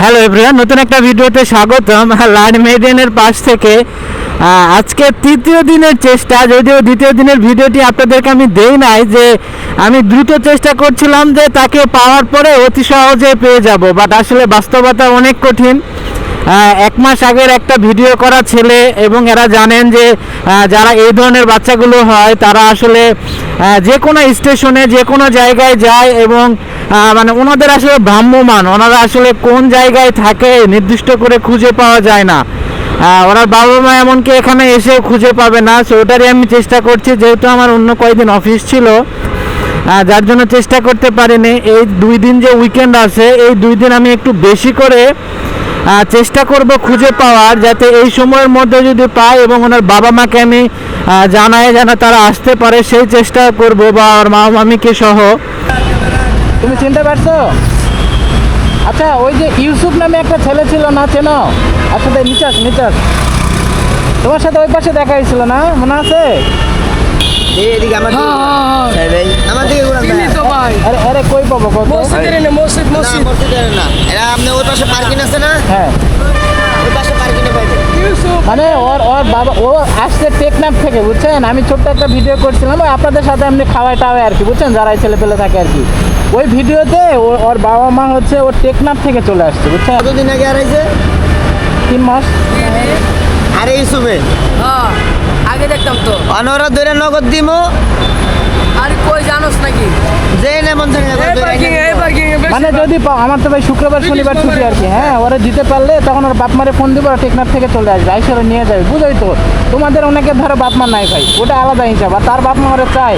Hello everyone নতুন একটা ভিডিওতে স্বাগতম। লার্ন মেডেনের পাশ থেকে আজকে তৃতীয় দিনের চেষ্টা, যদিও দ্বিতীয় দিনের ভিডিওটি আপনাদেরকে আমি দেই নাই, যে আমি দ্রুত চেষ্টা করছিলাম যে তাকে পাওয়ার পরে অতি সহজে পেয়ে যাব বাট আসলে বাস্তবতা অনেক কঠিন। এক মাস আগের একটা ভিডিও করা ছেলে, এবং এরা জানেন যে যারা এই ধরনের বাচ্চাগুলো হয়, তারা আসলে যে কোনো স্টেশনে, যে কোনো জায়গায় যায় এবং মানে ওনাদের আসলে ভ্রাম্যমান, ওনারা আসলে কোন জায়গায় থাকে নির্দিষ্ট করে খুঁজে পাওয়া যায় না। ওনার বাবা মা এমনকি এখানে এসে খুঁজে পাবে না সো ওটারই আমি চেষ্টা করছি, যেহেতু আমার অন্য কয়েকদিন অফিস ছিল যার জন্য চেষ্টা করতে পারিনি। এই দুই দিন যে উইকেন্ড আছে, এই দুই দিন আমি একটু বেশি করে চেষ্টা করব খুঁজে পাওয়ার, যাতে এই সময়ের মধ্যে যদি পাই এবং ওনার বাবা মাকে আমি জানাই যেন তারা আসতে পারে সেই চেষ্টা করব বা ওর মা মামিকে সহ। তুমি চিনতে পারছ? আচ্ছা ওই যে ইউসুফ নামে একটা ছেলে ছিল না চেনো? আচ্ছা তাই নিচাস নিচাস। তোমার সাথে ওই পাশে দেখা হয়েছিল না? মনে আছে? আমার আমার। চিনি তো ভাই। আরে আরে কই পাবো কত? মসজিদ মসজিদ। না। এরা আপনি ওই পাশে পার্কিং আছে না? হ্যাঁ। ওই পাশে মানে ওর ওর বাবা ও আসছে টেকনাফ থেকে বুঝছেন? আমি ছোট্ট একটা ভিডিও করছিলাম ওই আপনাদের সাথে এমনি খাওয়াই টাওয়াই আর কি বুঝছেন? যারা ছেলে পেলে থাকে আর কি। ওই ভিডিওতে ও- ওর বাবা মা হচ্ছে ওর টেকনাফ থেকে চলে আসছে বুঝছেন? কতদিন আগে হারাইছে? তিন মাস। আরে ইসুবে হ্যাঁ আগে দেখতাম তো। অনরা দৈরা নগদ দিমো। আর কই জানোস নাকি? যে না মন চাই মানে যদি পাও আমার তো ভাই শুক্রবার শনিবার ছুটি আর কি হ্যাঁ ওরা দিতে পারলে তখন ওর বাপ মারে ফোন দিব ওরা টেকনাফ থেকে চলে আসবে আইসে ওরা নিয়ে যাবে বুঝোই তো? তোমাদের অনেকের ধরো বাপ মা নাই ভাই ওটা আলাদা হিসাব আর তার বাপ মা ওরা চাই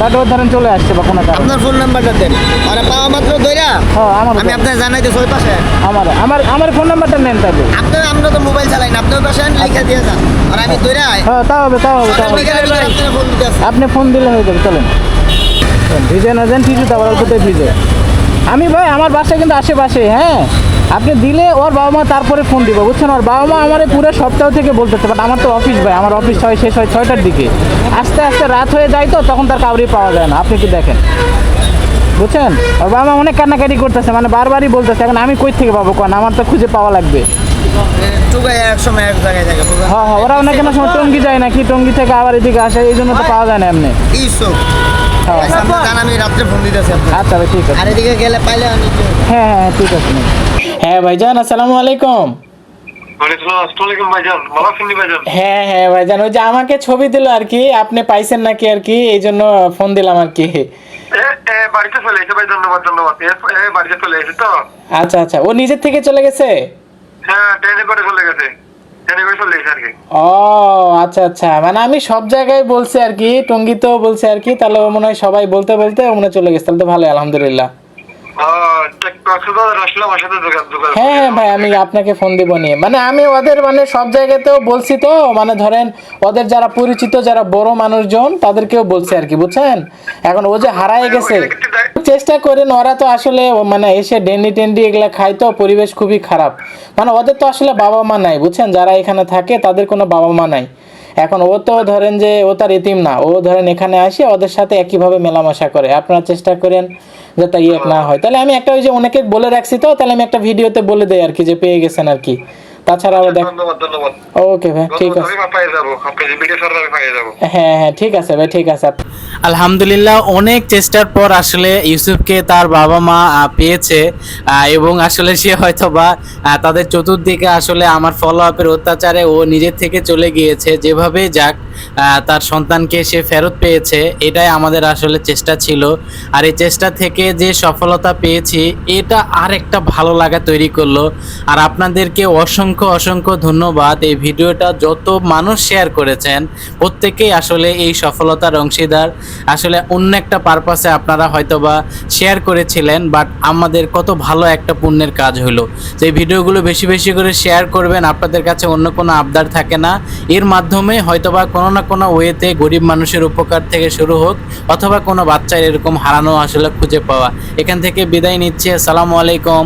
বাট ও ধরেন চলে আসছে বা কোনো কারণে। আপনার ফোন নাম্বারটা দেন ওরা পাওয়া মাত্র দৈরা হ্যাঁ আমার আমি আপনার জানাই দিই ওই পাশে। আমার আমার আমার ফোন নাম্বারটা নেন তাহলে। আপনি আমরা তো মোবাইল চালাই না আপনি ওই পাশে লিখে দিয়ে যান আর আমি দৈরা হ্যাঁ তা হবে তা হবে তা হবে। বিকেলে বিকেলে আপনার ফোন। আপনি ফোন দিলে হয়ে যাবে চলেন। ভিজে না তারপর অল্পতে ভিজে। আমি ভাই, আমার বাসা কিন্তু আশেপাশে হ্যাঁ? আপনি দিলে ওর বাবা মা তারপরে ফোন দিব, বুঝছেন? ওর বাবা মা আমার পুরো সপ্তাহ থেকে বলতেছে বাট আমার তো অফিস ভাই, আমার অফিস হয়, শেষ হয় ছয়টার দিকে। আস্তে আস্তে রাত হয়ে যায় তো, তখন তার কাউরি পাওয়া যায় না। আপনি কি দেখেন। বুঝছেন? ওর বাবা মা অনেক কান্নাকাটি করতেছে মানে বারবারই বলতেছে, এখন আমি কই থেকে পাবো? কারণ আমার তো খুঁজে পাওয়া লাগবে। টুকাই এক সময় এক জায়গায় থাকে হ্যাঁ হ্যাঁ ওরা অনেক সময় টঙ্গি যায় নাকি টঙ্গি থেকে আবার এদিকে আসে এই জন্য তো পাওয়া যায় না এমনি। ইসুফ হ্যাঁ। আপনি জান আমি রাত্রে ফোন দিতেছি আপনার আচ্ছা ভাই ঠিক আছে। আর এদিকে গেলে পাইলে আমি হ্যাঁ হ্যাঁ ঠিক আছে হ্যাঁ ভাইজান আসসালামু আলাইকুম। ওয়ালাইকুম আসসালাম ভাইজান। ভালো আছেন নি ভাইজান? হ্যাঁ হ্যাঁ ভাইজান ওই যে আমাকে ছবি দিল আর কি আপনি পাইছেন নাকি আর কি এই জন্য ফোন দিলাম আর কি। এ এ বাড়িতে চলে এসে ভাই ধন্যবাদ ধন্যবাদ। এ এ বাড়িতে চলে এসে তো। আচ্ছা আচ্ছা ও নিজের থেকে চলে গেছে? ও আচ্ছা আচ্ছা। মানে আমি সব জায়গায় বলছি আর কি টঙ্গিতেও বলছি আর কি তাহলে মনে হয় সবাই বলতে বলতে মনে চলে গেছে। তাহলে তো ভালো আলহামদুলিল্লাহ। হ্যাঁ হ্যাঁ ভাই আমি আপনাকে ফোন দিব নিয়ে। মানে আমি ওদের মানে সব জায়গাতেও বলছি তো মানে ধরেন ওদের যারা পরিচিত যারা বড় মানুষজন তাদেরকেও বলছি আর কি বুঝছেন? এখন ও যে হারায় গেছে। চেষ্টা করেন ওরা তো আসলে মানে এসে ডেন্ডি টেন্ডি এগুলা খায় তো পরিবেশ খুবই খারাপ। মানে ওদের তো আসলে বাবা মা নাই বুঝছেন? যারা এখানে থাকে তাদের কোনো বাবা মা নাই। এখন ও তো ধরেন যে ও তার এতিম না ও ধরেন এখানে আসে ওদের সাথে একইভাবে মেলামেশা করে। আপনারা চেষ্টা করেন যাতে ইয়ে না হয়। তাহলে আমি একটা ওই যে অনেকে বলে রাখছি তো তাহলে আমি একটা ভিডিওতে বলে দেই আর কি যে পেয়ে গেছেন আর কি। তাছাড়াও দেখ ওকে ভাই ঠিক আছে। হ্যাঁ হ্যাঁ ঠিক আছে ভাই ঠিক আছে। আলহামদুলিল্লাহ, অনেক চেষ্টার পর আসলে ইউসুফকে তার বাবা মা পেয়েছে এবং আসলে সে হয়তো বা তাদের চতুর্দিকে আসলে আমার ফলো আপের অত্যাচারে ও নিজের থেকে চলে গিয়েছে। যেভাবে যাক তার সন্তানকে সে ফেরত পেয়েছে, এটাই আমাদের আসলে চেষ্টা ছিল। আর এই চেষ্টা থেকে যে সফলতা পেয়েছি, এটা আর একটা ভালো লাগা তৈরি করল। আর আপনাদেরকে অসংখ্য অসংখ্য ধন্যবাদ। এই ভিডিওটা যত মানুষ শেয়ার করেছেন, প্রত্যেকেই আসলে এই সফলতার অংশীদার। আসলে অন্য একটা পারপাসে আপনারা হয়তোবা শেয়ার করেছিলেন বাট আমাদের কত ভালো একটা পুণ্যের কাজ হলো। যে ভিডিওগুলো বেশি বেশি করে শেয়ার করবেন, আপনাদের কাছে অন্য কোনো আবদার থাকে না। এর মাধ্যমে হয়তোবা কোনো না কোনো ওয়েতে গরিব মানুষের উপকার থেকে শুরু হোক, অথবা কোনো বাচ্চার এরকম হারানো আসলে খুঁজে পাওয়া। এখান থেকে বিদায় নিচ্ছে, আসসালামু আলাইকুম।